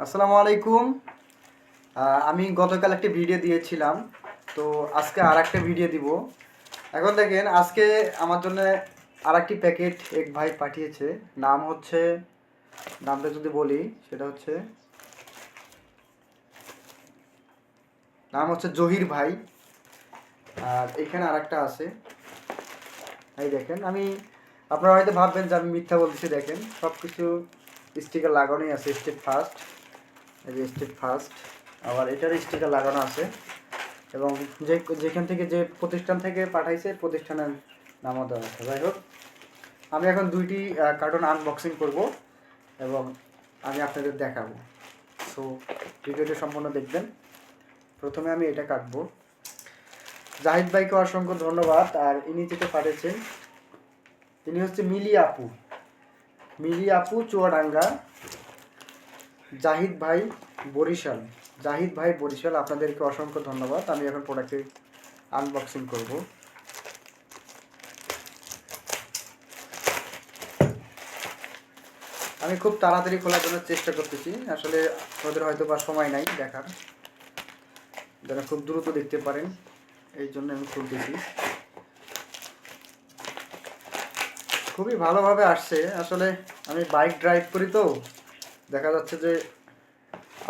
আসসালামু আলাইকুম। আমি গতকাল একটা ভিডিও দিয়েছিলাম, তো আজকে আর একটা ভিডিও দিব। এখন দেখেন, আজকে আমার জন্য আর একটি প্যাকেট এক ভাই পাঠিয়েছে। নাম হচ্ছে, নামটা যদি বলি, সেটা হচ্ছে, নাম হচ্ছে জহির ভাই। আর এখানে আর একটা আছে। এই দেখেন, আমি, আপনারা হয়তো ভাববেন যে আমি মিথ্যা বলতেছি, দেখেন সব কিছু স্টিকার লাগানোই আছে স্টেপ ফার্স্ট যে ফার্স্ট আবার এটার স্টিকার লাগানো আছে। এবং যে, যেখান থেকে যে প্রতিষ্ঠান থেকে পাঠাইছে, প্রতিষ্ঠানের নামও দেওয়া আছে। যাই হোক, আমি এখন দুইটি কার্টুন আনবক্সিং করব এবং আমি আপনাদের দেখাবো। সো ভিডিওটি সম্পূর্ণ দেখবেন। প্রথমে আমি এটা কাটবো। জাহিদ ভাইকে অসংখ্য ধন্যবাদ। আর ইনি যেটা পাঠিয়েছেন তিনি হচ্ছে মিলি আপু। মিলি আপু চুয়াডাঙ্গা। জাহিদ ভাই বরিশাল। জাহিদ ভাই বরিশাল, আপনাদেরকে অসংখ্য ধন্যবাদ। আমি এখন প্রোডাক্টটি আনবক্সিং করব। আমি খুব তাড়াতাড়ি খোলার জন্য চেষ্টা করতেছি। আসলে ওদের হয়তো বা সময় নাই দেখার। যেন খুব দ্রুত দেখতে পারেন, এই জন্য আমি খুলতেছি। খুবই ভালোভাবে আসছে। আসলে আমি বাইক ড্রাইভ করি তো। দেখা যাচ্ছে যে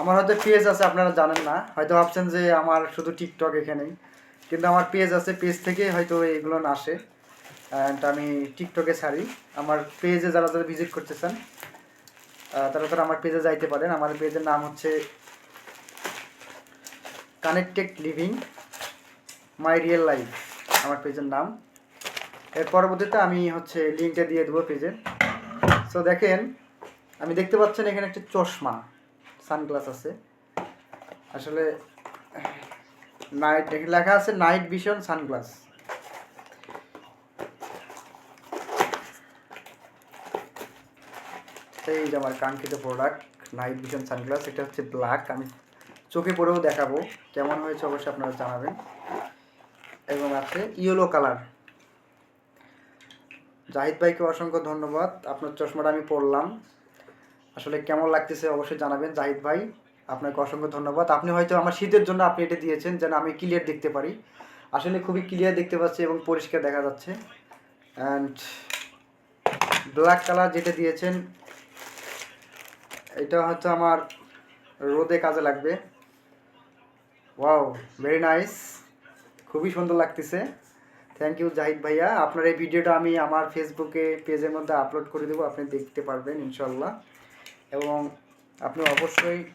আমার হয়তো পেজ আছে, আপনারা জানেন না। হয়তো ভাবছেন যে আমার শুধু টিকটক এখানেই। কিন্তু আমার পেজ আছে পেজ থেকে হয়তো এগুলো না আসে। অ্যান্ড আমি টিকটকে ছাড়ি। আমার পেজে যারা যারা ভিজিট করতে চান তারা তারা আমার পেজে যাইতে পারেন। আমার পেজের নাম হচ্ছে connected living my real life আমার পেজের নাম। এর পরবর্তীতে আমি হচ্ছে লিঙ্কটা দিয়ে দেবো পেজে সো দেখেন আমি দেখতে পাচ্ছেন এখানে একটা চশমা, সানগ্লাস আছে। আসলে, নাইট লেখা আছে নাইট ভিশন সানগ্লাস। এই যে আমার কাঙ্ক্ষিত প্রোডাক্ট নাইট ভিশন সানগ্লাস, এটা হচ্ছে ব্ল্যাক আমি চোখে পরেও দেখাবো, কেমন হয়েছে অবশ্যই আপনারা জানাবেন। এবং আছে ইয়েলো কালার জাহিদ ভাইকে অসংখ্য ধন্যবাদ। আপনার চশমাটা আমি পরলাম। আসলে কেমন লাগতেছে অবশ্যই জানাবেন। জাহিদ ভাই, আপনাকে অসংখ্য ধন্যবাদ। আপনি হয়তো আমার শীতের জন্য আপনি এটা দিয়েছেন যেন আমি ক্লিয়ার দেখতে পারি। আসলে খুবই ক্লিয়ার দেখতে পাচ্ছি এবং পরিষ্কার দেখা যাচ্ছে। অ্যান্ড ব্ল্যাক কালার যেটা দিয়েছেন, এটা হয়তো আমার রোদে কাজে লাগবে। ওয়াও ভেরি নাইস খুবই সুন্দর লাগতেছে। থ্যাংক ইউ জাহিদ ভাইয়া। আপনার এই ভিডিওটা আমি আমার ফেসবুকে পেজের মধ্যে আপলোড করে দেবো। আপনি দেখতে পারবেন ইনশাল্লাহ এবং আপনি অবশ্যই